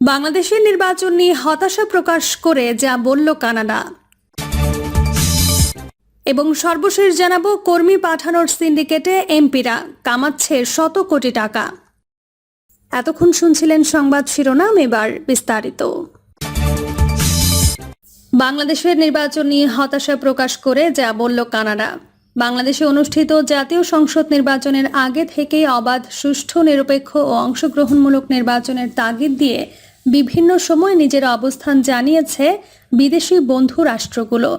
বাংলাদেশের নির্বাচন নিয়ে হতাশা প্রকাশ করে যা বলল কানাডা। এবং সর্বশেষ জানাব, কর্মী পাঠানোর সিন্ডিকেটে এমপিরা কামাচ্ছে শত কোটি টাকা। এতক্ষণ শুনছিলেন সংবাদ শিরোনাম, এবার বিস্তারিত। বাংলাদেশের নির্বাচন নিয়ে হতাশা প্রকাশ করে যা বলল কানাডা। বাংলাদেশে অনুষ্ঠিত জাতীয় সংসদ নির্বাচনের আগে থেকেই অবাধ, সুষ্ঠু, নিরপেক্ষ ও অংশগ্রহণমূলক নির্বাচনের তাগিদ দিয়ে বিভিন্ন সময় নিজের অবস্থান জানিয়েছে বিদেশি বন্ধু রাষ্ট্রগুলো।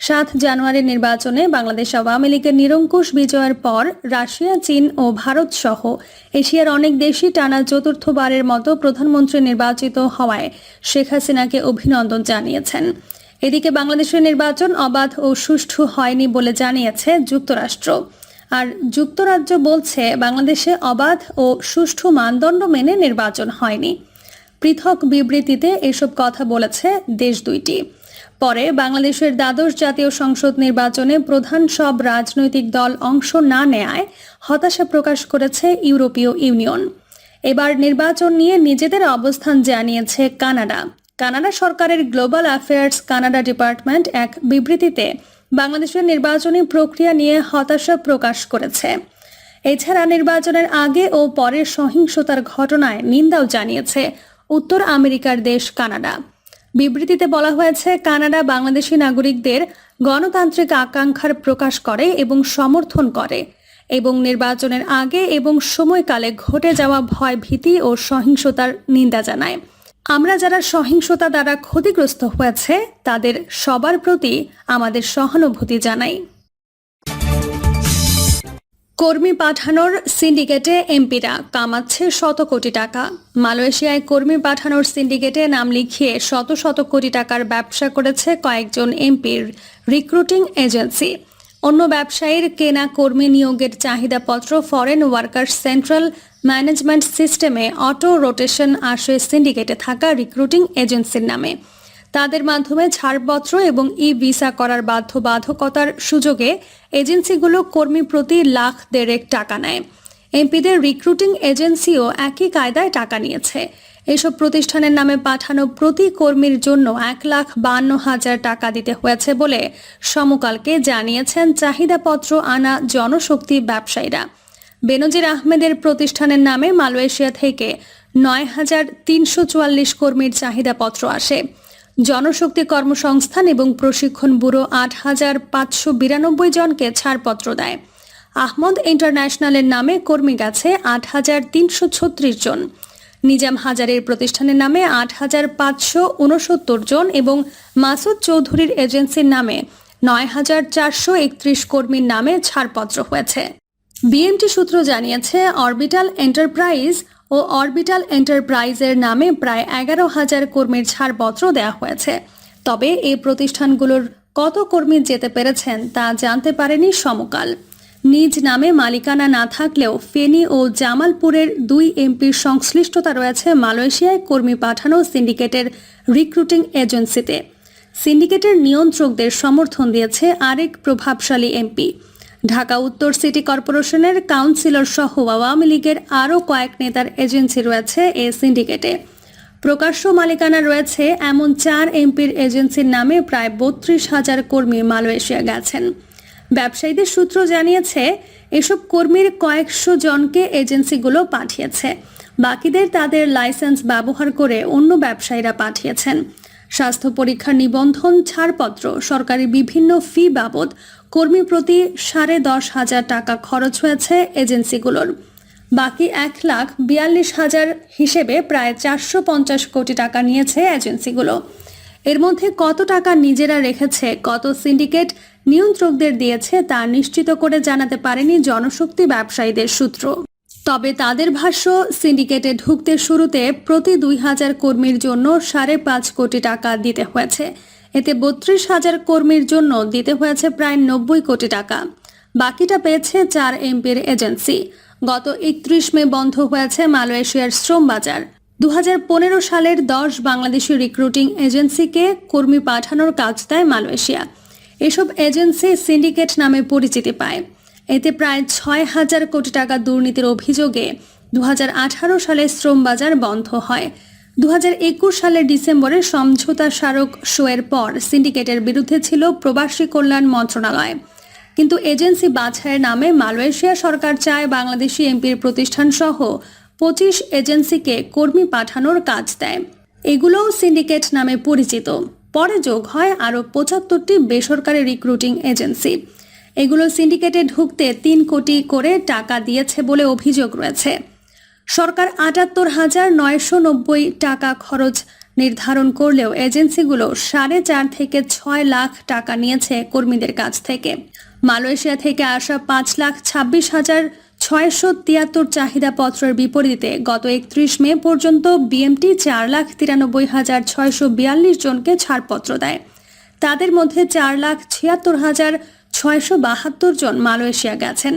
সাত জানুয়ারির নির্বাচনে বাংলাদেশ আওয়ামী লীগের নিরঙ্কুশ বিজয়ের পর রাশিয়া, চীন ও ভারত সহ এশিয়ার অনেক দেশই টানা চতুর্থবারের মতো প্রধানমন্ত্রী নির্বাচিত হওয়ায় শেখ হাসিনাকে অভিনন্দন জানিয়েছেন। এদিকে বাংলাদেশের নির্বাচন অবাধ ও সুষ্ঠু হয়নি বলে জানিয়েছে যুক্তরাষ্ট্র। আর যুক্তরাজ্য বলছে বাংলাদেশে অবাধ ও সুষ্ঠু মানদণ্ড মেনে নির্বাচন হয়নি। পৃথক বিবৃতিতে এসব কথা বলেছে দেশ দুইটি। পরে বাংলাদেশের দ্বাদশ জাতীয় সংসদ নির্বাচনে প্রধান সব রাজনৈতিক দল অংশ না নেয়ায় হতাশা প্রকাশ করেছে ইউরোপীয় ইউনিয়ন। এবার নির্বাচন নিয়ে নিজেদের অবস্থান জানিয়েছে কানাডা। কানাডা সরকারের গ্লোবাল অ্যাফেয়ার্স কানাডা ডিপার্টমেন্ট এক বিবৃতিতে বাংলাদেশের নির্বাচনী প্রক্রিয়া নিয়ে হতাশা প্রকাশ করেছে। এছাড়া নির্বাচনের আগে ও পরের সহিংসতার ঘটনায় নিন্দাও জানিয়েছে উত্তর আমেরিকার দেশ কানাডা। বিবৃতিতে বলা হয়েছে, কানাডা বাংলাদেশি নাগরিকদের গণতান্ত্রিক আকাঙ্ক্ষার প্রকাশ করে এবং সমর্থন করে এবং নির্বাচনের আগে এবং সময়কালে ঘটে যাওয়া ভয় ভীতি ও সহিংসতার নিন্দা জানায়। আমরা যারা সহিংসতা দ্বারা ক্ষতিগ্রস্ত হয়েছে, তাদের সবার প্রতি আমাদের সহানুভূতি জানাই। কর্মী পাঠানোর সিন্ডিকেটে এমপিরা কামাচ্ছে শত কোটি টাকা। মালয়েশিয়ায় কর্মী পাঠানোর সিন্ডিকেটে নাম লিখিয়ে শত শত কোটি টাকার ব্যবসা করেছে কয়েকজন এমপির রিক্রুটিং এজেন্সি। অন্য ব্যবসায়ীর কেনা কর্মী নিয়োগের চাহিদাপত্র ফরেন ওয়ার্কার্স সেন্ট্রাল ম্যানেজমেন্ট সিস্টেমে অটো রোটেশন আসে সিন্ডিকেটে থাকা রিক্রুটিং এজেন্সির নামে। তাদের মাধ্যমে ছাড়পত্র এবং ই ভিসা করার বাধ্যবাধকতার সুযোগে এজেন্সিগুলো কর্মী প্রতি লাখ দেড়েক টাকা নেয়। এমপিদের রিক্রুটিং এজেন্সিও একই কায়দায় টাকা নিয়েছে। এসব প্রতিষ্ঠানের নামে পাঠানো প্রতি কর্মীর জন্য এক লাখ বান্ন হাজার টাকা দিতে হয়েছে বলে সমকালকে জানিয়েছেন চাহিদাপত্র আনা জনশক্তি ব্যবসায়ীরা। বেনজির আহমেদের প্রতিষ্ঠানের নামে মালয়েশিয়া থেকে নয় হাজার তিনশো চুয়াল্লিশ কর্মীর চাহিদাপত্র আসে। জনশক্তি কর্মসংস্থান এবং প্রশিক্ষণ ব্যুরো আট হাজার পাঁচশো বিরানব্বই জনকে ছাড়পত্র দেয়। আহমদ ইন্টারন্যাশনালের নামে কর্মী গেছে আট হাজার তিনশো ছত্রিশ জন। নিজাম হাজারের প্রতিষ্ঠানের নামে আট হাজার পাঁচশো উনসত্তর জন এবং মাসুদ চৌধুরীর এজেন্সির নামে নয় হাজার চারশো একত্রিশ কর্মীর নামে ছাড়পত্র হয়েছে। বিএমটি সূত্র জানিয়েছে, অরবিটাল এন্টারপ্রাইজ ও অরবিটাল এন্টারপ্রাইজের নামে প্রায় এগারো হাজার কর্মীর ছাড়পত্র দেওয়া হয়েছে। তবে এই প্রতিষ্ঠানগুলোর কত কর্মী যেতে পেরেছেন তা জানতে পারেনি সমকাল। নিজ নামে মালিকানা না থাকলেও ফেনী ও জামালপুরের দুই এমপির সংশ্লিষ্টতা রয়েছে মালয়েশিয়ায় কর্মী পাঠানো সিন্ডিকেটের রিক্রুটিং এজেন্সিতে। সিন্ডিকেটের নিয়ন্ত্রকদের সমর্থন দিয়েছে আরেক প্রভাবশালী এমপি। ঢাকা উত্তর সিটি কর্পোরেশনের কাউন্সিলর সহ আওয়ামী লীগের আরও কয়েক নেতার এজেন্সি রয়েছে এ সিন্ডিকেটে। প্রকাশ্য মালিকানা রয়েছে এমন চার এমপির এজেন্সির নামে প্রায় বত্রিশ হাজার কর্মী মালয়েশিয়া গেছেন। ব্যবসায়ীদের সূত্র জানিয়েছে, এসব কর্মীর কয়েকশো জনকে এজেন্সিগুলো পাঠিয়েছে। বাকিদের তাদের লাইসেন্স ব্যবহার করে অন্য ব্যবসায়ীরা পাঠিয়েছেন। স্বাস্থ্য পরীক্ষার নিবন্ধন, ছাড়পত্র, সরকারি বিভিন্ন ফি বাবদ কর্মী প্রতি সাড়ে দশ হাজার টাকা খরচ হয়েছে এজেন্সিগুলোর। বাকি এক লাখ বিয়াল্লিশ হাজার হিসেবে প্রায় চারশো পঞ্চাশ কোটি টাকা নিয়েছে এজেন্সিগুলো। এর মধ্যে কত টাকা নিজেরা রেখেছে, কত সিন্ডিকেট নিয়ন্ত্রকদের দিয়েছে তা নিশ্চিত করে জানাতে পারেনি জনশক্তি ব্যবসায়ীদের সূত্র। তবে তাদের ভাষ্য, সিন্ডিকেটে ঢুকতে শুরুতে প্রতি দুই হাজার কর্মীর জন্য সাড়ে পাঁচ কোটি টাকা দিতে হয়েছে। এতে বত্রিশ হাজার কর্মীর জন্য দিতে হয়েছে প্রায় নব্বই কোটি টাকা। বাকিটা পেয়েছে চার এমপির এজেন্সি। গত একত্রিশ মে বন্ধ হয়েছে মালয়েশিয়ার শ্রম বাজার দু হাজার পনেরো সালের দশ বাংলাদেশি রিক্রুটিং এজেন্সিকে কর্মী পাঠানোর কাজ দেয় মালয়েশিয়া। এসব এজেন্সি সিন্ডিকেট নামে পরিচিতি পায়। এতে প্রায় ছয় হাজার কোটি টাকা দুর্নীতির অভিযোগে দু হাজার আঠারো সালে শ্রম বাজার বন্ধ হয়। দু হাজার একুশ সালের ডিসেম্বরে সমঝোতা স্মারক শোয়ের পর সিন্ডিকেটের বিরুদ্ধে ছিল প্রবাসী কল্যাণ মন্ত্রণালয়। কিন্তু এজেন্সি বাছাইয়ের নামে মালয়েশিয়া সরকার চায় বাংলাদেশি এমপির প্রতিষ্ঠান সহ পঁচিশ এজেন্সিকে কর্মী পাঠানোর কাজ দেয়। এগুলোও সিন্ডিকেট নামে পরিচিত। পরে যোগ হয় আরও পঁচাত্তরটি বেসরকারি রিক্রুটিং এজেন্সি। এগুলো সিন্ডিকেটে ঢুকতে তিন কোটি করে টাকা দিয়েছে বলে অভিযোগ রয়েছে। সরকার আটাত্তর হাজার নয়শো নব্বই টাকা খরচ নির্ধারণ করলেও এজেন্সিগুলো সাড়ে চার থেকে ছয় লাখ টাকা নিয়েছে কর্মীদের কাছ থেকে। মালয়েশিয়া থেকে আসা পাঁচ লাখ ছাব্বিশ হাজার ছয়শো তিয়াত্তর চাহিদাপত্রের বিপরীতে গত একত্রিশ মে পর্যন্ত বিএমটি চার লাখ তিরানব্বই হাজার ছয়শো বিয়াল্লিশ জনকে ছাড়পত্র দেয়। তাদের মধ্যে চার লাখ ছিয়াত্তর হাজার ছয়শো বাহাত্তর জন মালয়েশিয়া গেছেন।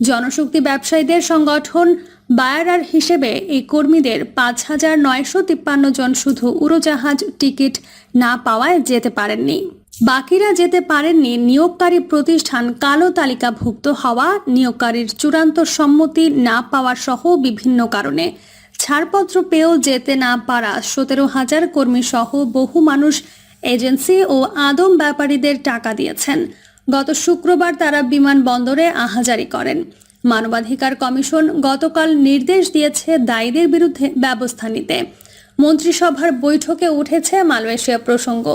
জনশক্তি ব্যবসায়ীদের সংগঠন বায়ারার হিসেবে এই কর্মীদের পাঁচ হাজার নয়শো তিপ্পান্ন জন শুধু উড়োজাহাজ, টিকিট না পাওয়ায় যেতে পারেননি। বাকিরা যেতে পারেননি, নিয়োগকারী প্রতিষ্ঠান কালো তালিকাভুক্ত হওয়া, নিয়োগকারীর চূড়ান্ত সম্মতি না পাওয়া সহ বিভিন্ন কারণে। ছাড়পত্র পেয়েও যেতে না পারা সতেরো হাজার কর্মী সহ বহু মানুষ এজেন্সি ও আদম ব্যাপারীদের টাকা দিয়েছেন। গত শুক্রবার তারা বিমানবন্দরে আহাজারি করেন। মানবাধিকার কমিশন গতকাল নির্দেশ দিয়েছে দায়ীদের বিরুদ্ধে ব্যবস্থা নিতে। মন্ত্রিসভার বৈঠকে উঠেছে মালয়েশিয়া প্রসঙ্গ।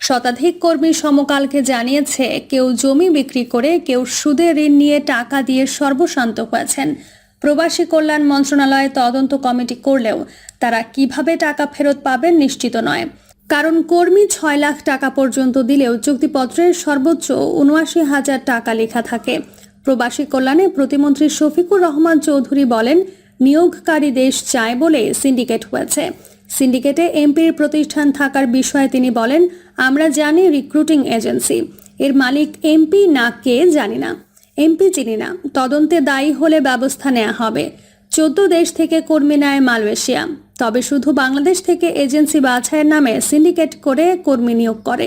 শতাধিক কর্মী সমকালকে জানিয়েছে, কেউ জমি বিক্রি করে, কেউ সুদে ঋণ নিয়ে টাকা দিয়ে সর্বশান্ত হয়েছেন। প্রবাসী কল্যাণ মন্ত্রণালয় তদন্ত কমিটি করলেও তারা কীভাবে টাকা ফেরত পাবেন নিশ্চিত নয়। কারণ কর্মী ছয় লাখ টাকা পর্যন্ত দিলেও চুক্তিপত্রের সর্বোচ্চ উনআশি হাজার টাকা লেখা থাকে। প্রবাসী কল্যাণে প্রতিমন্ত্রী শফিকুর রহমান চৌধুরী বলেন, নিয়োগকারী দেশ চায় বলে সিন্ডিকেট হয়েছে। সিন্ডিকেটে এমপির প্রতিষ্ঠান থাকার বিষয়ে তিনি বলেন, আমরা জানি রিক্রুটিং এজেন্সি। এর মালিক এমপি না কে জানি না। এমপি চিনি না। তদন্তে দায়ী হলে ব্যবস্থা নেওয়া হবে। চোদ্দ দেশ থেকে কর্মী নেয় মালয়েশিয়া। তবে শুধু বাংলাদেশ থেকে এজেন্সি বাছাইয়ের নামে সিন্ডিকেট করে কর্মী নিয়োগ করে।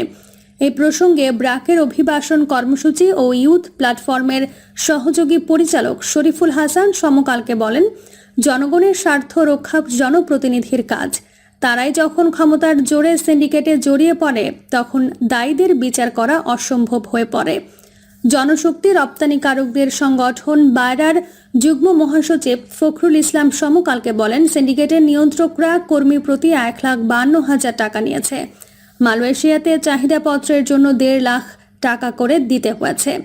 এই প্রসঙ্গে ব্রাকের অভিবাসন কর্মসূচি ও ইউথ প্ল্যাটফর্মের সহযোগী পরিচালক শরীফুল হাসান সমকালকে বলেন, জনগণের স্বার্থ রক্ষা জনপ্রতিনিধির কাজ। তারাই যখন ক্ষমতার জোরে সিন্ডিকেটে জড়িয়ে পড়ে, তখন দায়ীদের বিচার করা অসম্ভব হয়ে পড়ে। জনশক্তি রপ্তানিকারকদের সংগঠন বায়রার যুগ্ম মহাসচিব ফখরুল ইসলাম সমকালকে বলেন, সিন্ডিকেটের নিয়ন্ত্রকরা কর্মী প্রতি এক লাখ বান্ন হাজার টাকা নিয়েছে। মালয়েশিয়াতে চাহিদাপত্রের জন্য দেড় লাখ টাকা করে দিতে হয়েছে।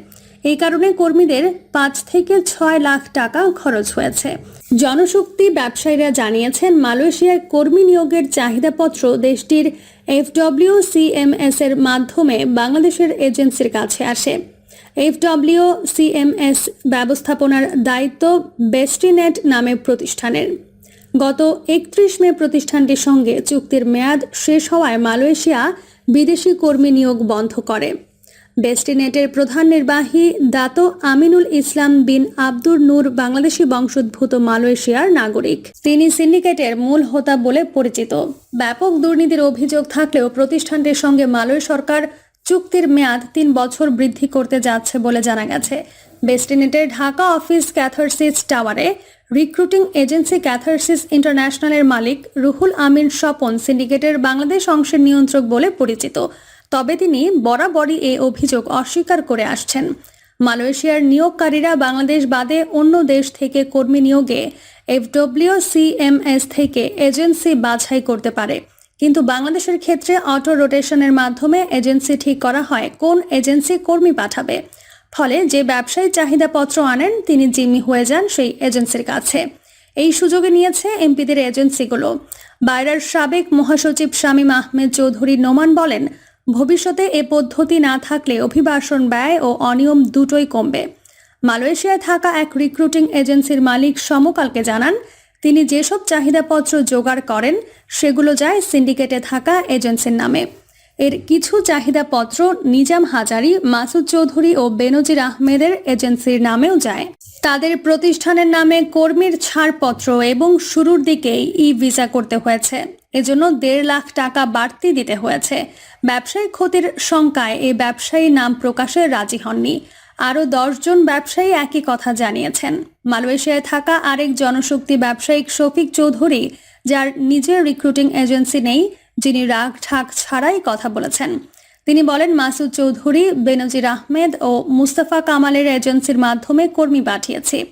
এই কারণে কর্মীদের পাঁচ থেকে ছয় লাখ টাকা খরচ হয়েছে। জনশক্তি ব্যবসায়ীরা জানিয়েছেন, মালয়েশিয়ায় কর্মী নিয়োগের চাহিদাপত্র দেশটির এফডব্লিউ এর মাধ্যমে বাংলাদেশের এজেন্সির কাছে আসে। এফডব্লিউ সিএমএস ব্যবস্থাপনার দায়িত্ব বেস্টিনেট নামে প্রতিষ্ঠানের। গত একত্রিশ মে প্রতিষ্ঠানটির সঙ্গে চুক্তির মেয়াদ শেষ হওয়ায় মালয়েশিয়া বিদেশি কর্মী নিয়োগ বন্ধ করে। ডেস্টিনেটের প্রধান নির্বাহী দাতো আমিনুল ইসলাম বিন আব্দুর নূর বাংলাদেশি বংশোদ্ভূত মালয়েশিয়ার নাগরিক। তিনি সিন্ডিকেটের মূল হোতা বলে পরিচিত। ব্যাপক দুর্নীতির অভিযোগ থাকলেও প্রতিষ্ঠানটির সঙ্গে মালয় সরকার চুক্তির মেয়াদ তিন বছর বৃদ্ধি করতে যাচ্ছে বলে জানা গেছে। বেস্টিনেটের ঢাকা অফিস ক্যাথারসিস টাওয়ারে রিক্রুটিং এজেন্সি ক্যাথারসিস ইন্টারন্যাশনালের মালিক রুহুল আমিন স্বপন সিন্ডিকেটের বাংলাদেশ অংশের নিয়ন্ত্রক বলে পরিচিত। তবে তিনি বরাবরই এই অভিযোগ অস্বীকার করে আসছেন। মালয়েশিয়ার নিয়োগকারীরা বাংলাদেশ বাদে অন্য দেশ থেকে কর্মী নিয়োগে এফডব্লিউ থেকে এজেন্সি বাছাই করতে পারে। কিন্তু বাংলাদেশের ক্ষেত্রে অটো রোটেশনের মাধ্যমে এজেন্সি ঠিক করা হয় কোন এজেন্সি কর্মী পাঠাবে। ফলে যে ব্যবসায়ী চাহিদাপত্র আনেন, তিনি জিম্মি হয়ে যান সেই এজেন্সির কাছে। এই সুযোগে নিয়েছে এমপিদের এজেন্সিগুলো। বাইরার সাবেক মহাসচিব শামীম আহমেদ চৌধুরী নোমান বলেন, ভবিষ্যতে এ পদ্ধতি না থাকলে অভিবাসন ব্যয় ও অনিয়ম দুটোই কমবে। মালয়েশিয়ায় থাকা এক রিক্রুটিং এজেন্সির মালিক সমকালকে জানান তিনি যেসব চাহিদাপত্র জোগাড় করেন, সেগুলো যায় সিন্ডিকেটে থাকা এজেন্সির নামে। এর কিছু চাহিদাপত্র নিজাম হাজারি, মাসুদ চৌধুরী ও বেনজির আহমেদের এজেন্সির নামেও যায়। তাদের প্রতিষ্ঠানের নামে কর্মীর ছাড়পত্র এবং শুরুর দিকেই ই ভিসা করতে হয়েছে। এজন্য দেড় লাখ টাকা বাড়তি দিতে হয়েছে। ব্যবসায়িক ক্ষতির শঙ্কায় এই ব্যবসায়ী নাম প্রকাশে রাজি হননি। আরও দশজন ব্যবসায়ী একই কথা জানিয়েছেন। মালয়েশিয়ায় থাকা আরেক জনশক্তি ব্যবসায়িক শফিক চৌধুরী, যার নিজের রিক্রুটিং এজেন্সি নেই, যিনি রাগ ঠাক ছাড়াই কথা বলেছেন। তিনি বলেন, মাসুদ চৌধুরী, বেনজির আহমেদ ও মুস্তাফা কামালের এজেন্সির মাধ্যমে কর্মী পাঠিয়েছি।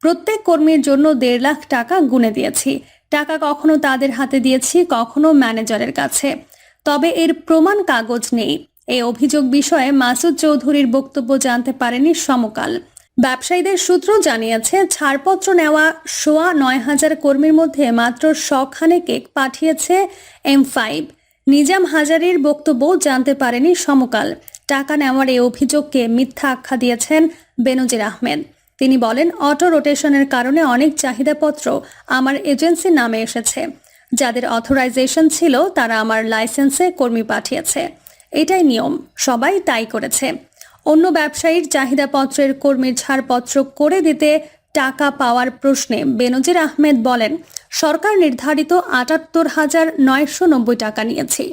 প্রত্যেক কর্মীর জন্য দেড় লাখ টাকা গুনে দিয়েছি। টাকা কখনো তাদের হাতে দিয়েছি, কখনো ম্যানেজারের কাছে। তবে এর প্রমাণ কাগজ নেই। এই অভিযোগ বিষয়ে মাসুদ চৌধুরীর বক্তব্য জানতে পারেনি সমকাল। ব্যবসায়ীদের সূত্র জানিয়েছে, ছাড়পত্র নেওয়া সোয়া নয় হাজার কর্মীর মধ্যে মাত্র শখানে কেক পাঠিয়েছে এম ফাইভ। নিজাম হাজারির বক্তব্য জানতে পারেনি সমকাল। টাকা নেওয়ার এই অভিযোগকে মিথ্যা আখ্যা দিয়েছেন বেনজির আহমেদ। তিনি বলেন, অটো রোটেশনের কারণে অনেক চাহিদাপত্র আমার এজেন্সির নামে এসেছে। যাদের অথরাইজেশন ছিল, তারা আমার লাইসেন্সে কর্মী পাঠিয়েছে। এটাই নিয়ম। সবাই তাই করেছে। অন্য ব্যবসায়ীর চাহিদাপত্রের কর্মীর ছাড়পত্র করে দিতে টাকা পাওয়ার প্রশ্নে বেনজির আহমেদ বলেন, সরকার নির্ধারিত আটাত্তর হাজার নয়শো নব্বই টাকা নিয়েছি।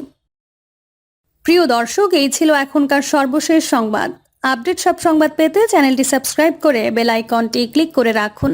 প্রিয় দর্শক, এই ছিল এখনকার সর্বশেষ সংবাদ। আপডেট সব সংবাদ পেতে চ্যানেলটি সাবস্ক্রাইব করে বেল আইকনটি ক্লিক করে রাখুন।